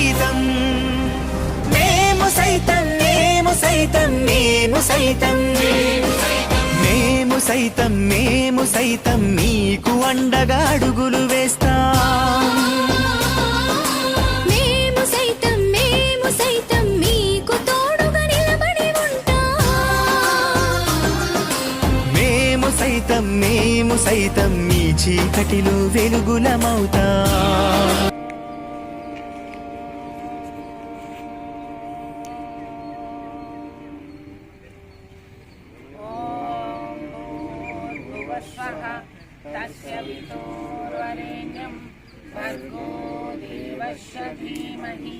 సైతం. మేము సైతం మేము సైతం మేము సైతం. మేము సైతం మేము సైతం మీకు అండగా అడుగులు వేస్తాం. సైతం మేము సైతం మీకు మీ చీకటిలో వెలుగులమవుతా. भुवस्वः तस्य वितोर्वरेण्यं भर्गो देवस्य धीमहि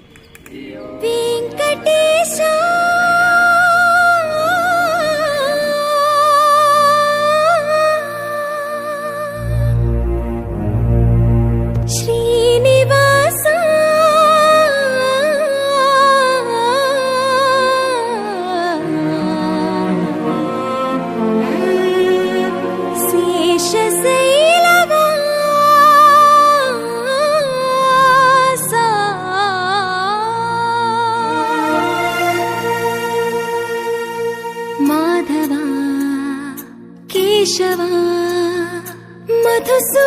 కేశవ మధుసూదన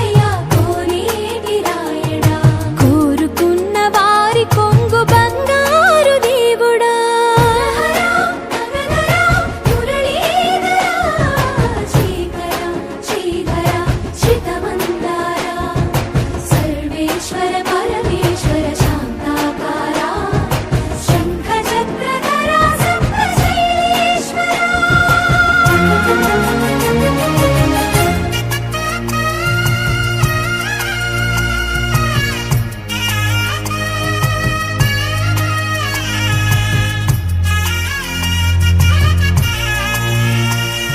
Whatever.